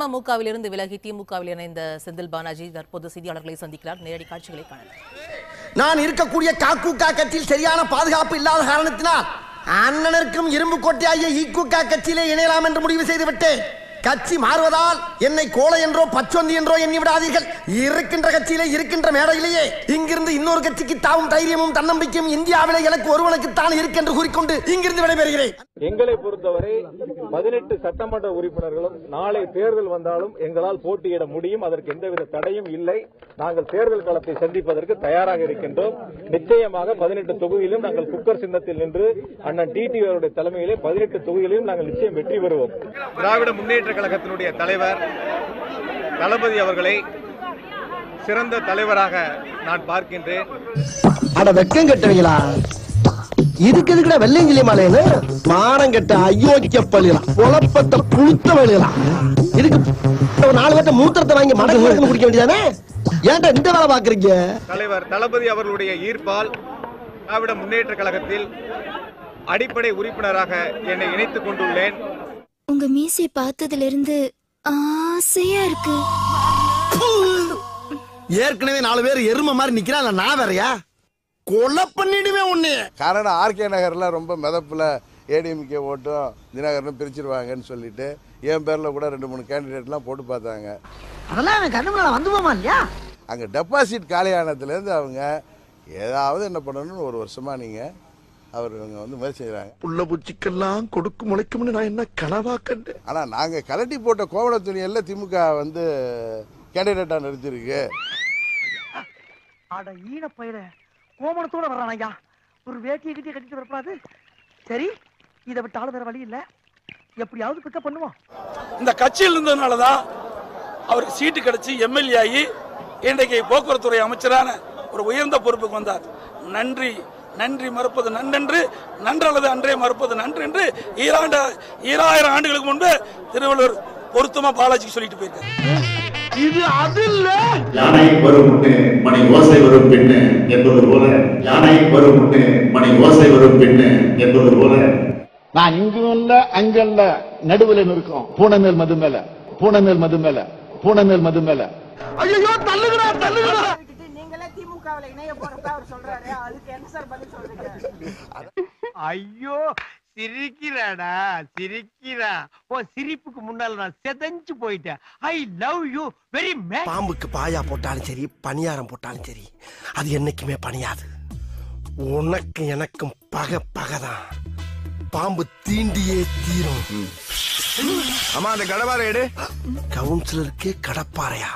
அமமுகவிலிருந்து விலகி திமுகவில் இணைந்த செந்தில் பாலாஜி தற்போது செய்தியாளர்களை சந்திக்கிறார். நேரடி காட்சிகளை காணலாம். நான் இருக்கக்கூடிய காக்குக்கா கட்சியில் சரியான பாதுகாப்பு இல்லாத காரணத்தினால் அண்ணனருக்கும் இரும்பு கோட்டையாகிய ஈக்குகா கட்சியிலே இணையலாம் என்று முடிவு செய்துவிட்டேன் கட்சி மாறுவதால் என்னை கோலை என்றோ பச்சொந்தி என்றோ எண்ணி விடாதீர்கள். இருக்கின்ற கட்சியிலே இருக்கின்ற மேடையிலேயே இங்கிருந்து இன்னொரு கட்சிக்கு தாவும் தைரியமும் தன்னம்பிக்கையும் இந்தியாவிலே எனக்கு ஒருவனுக்குத்தான் இருக்கென்று கூறிக்கொண்டு இங்கிருந்து விடைபெறுகிறேன். எங்களை பொறுத்தவரை பதினெட்டு சட்டமன்ற உறுப்பினர்களும் நாளை தேர்தல் வந்தாலும் எங்களால் போட்டியிட முடியும். அதற்கு எந்தவித தடையும் இல்லை. நாங்கள் தேர்தல் களத்தை சந்திப்பதற்கு தயாராக இருக்கின்றோம். நிச்சயமாக பதினெட்டு தொகுதியிலும் நாங்கள் குக்கர் சின்னத்தில் நின்று அண்ணன் டிடி அவருடைய தலைமையிலே பதினெட்டு தொகுதியிலும் நாங்கள் நிச்சயம் வெற்றி பெறுவோம். திராவிட முன்னேற்ற கழகத்தினுடைய தலைவர் தளபதி அவர்களை சிறந்த தலைவராக நான் பார்க்கின்றேன். இதுக்கு எதுக்குடா வெள்ளையங்கிலி மாலைன்னு? மானம் கெட்ட அயோக்கிய பள்ளிலாம் குழப்பத்தை புழுத்த வழியலாம் இதுக்கு நாலு பேர்த்த மூத்திரத்தை வாங்கி மடங்கு மடங்கு குடிக்க வேண்டியதானே? ஏன்டா இந்த வேலை பாக்குறீங்க? தலைவர் தளபதி அவர்களுடைய ஈர்ப்பால் திராவிட முன்னேற்ற கழகத்தில் அடிப்படை உறுப்பினராக என்னை இணைத்துக் கொண்டுள்ளேன். உங்க மீசை பார்த்ததுல இருந்து ஆசையா இருக்கு. ஏற்கனவே நாலு பேர் எரும மாதிரி நிக்கிறான் நான் வேறயா? கொலை பண்ணிடுவேன் உன்னை காரணம் ஆர்கே நகரில் ரொம்ப மிதப்பில் ஏடிஎம்கே ஓட்டும் தினகரனும் பிரிச்சிருவாங்கன்னு சொல்லிட்டு என் பேரில் கூட ரெண்டு மூணு கேண்டிடேட்லாம் போட்டு பார்த்தாங்க. அதெல்லாம் எனக்கு கண்ணு வந்து போமா இல்லையா? அங்கே டெபாசிட் காலியானதுலேருந்து அவங்க ஏதாவது என்ன பண்ணணும்னு ஒரு வருஷமாக நீங்கள் அவர் இவங்க வந்து முயற்சி செய்கிறாங்க புள்ள பூச்சிக்கெல்லாம் கொடுக்கு முளைக்கும்னு நான் என்ன கனவா கண்டு ஆனால் நாங்கள் கலட்டி போட்ட கோவண துணியெல்லாம் திமுக வந்து கேண்டிடேட்டாக நிறுத்திருக்கு. அட ஈன பயிர கோமணத்தோட வர்றான் ஐயா. ஒரு வேட்டியை கட்டி கட்டிட்டு வரப்படாது சரி இதை விட்டாலும் வேற வழி இல்ல. எப்படியாவது பிக்கப் பண்ணுவோம். இந்த கட்சியில் இருந்ததுனாலதான் அவருக்கு சீட்டு கிடைச்சி எம்எல்ஏ ஆகி இன்றைக்கு போக்குவரத்துறை அமைச்சரான ஒரு உயர்ந்த பொறுப்புக்கு வந்தார். நன்றி நன்றி மறுப்பது நன்றென்று நன்றல்லது அன்றே மறுப்பது நன்று என்று ஈராண்டு ஈராயிரம் ஆண்டுகளுக்கு முன்பு திருவள்ளுவர் பொருத்தமா பாலாஜிக்கு சொல்லிட்டு போயிருக்காரு. இது அது இல்ல யானை வரும் முன்னே மணி ஓசை வரும் பின்னு என்பது போல. யானை வரும் முன்னே மணி ஓசை வரும் பின்னு என்பது போல. நான் இங்கும் இல்ல அங்க இல்ல நடுவுல இருக்கோம் பூனமேல் மது மேல பூனமேல் மது மேல பூனமேல் மது மேல. ஐயோ தள்ளுகிறா தள்ளுகிறா நீங்களே திமுகவில் இணைய போறதா அவர் சொல்றாரு. அதுக்கு என்ன சார் பதில் சொல்றீங்க? ஐயோ சிரிக்கிறாடா சிரிக்கிறா. ஓ சிரிப்புக்கு முன்னால நான் செதஞ்சு போயிட்டேன். I love you very much பாம்புக்கு பாயா போட்டாலும் சரி பணியாரம் போட்டாலும் சரி அது என்னைக்குமே பணியாது. உனக்கு எனக்கும் பகை பகைதான். பாம்பு தீண்டியே தீரும். அம்மா அந்த கடவாரை எடு. கவுன்சிலருக்கே கடப்பாறையா?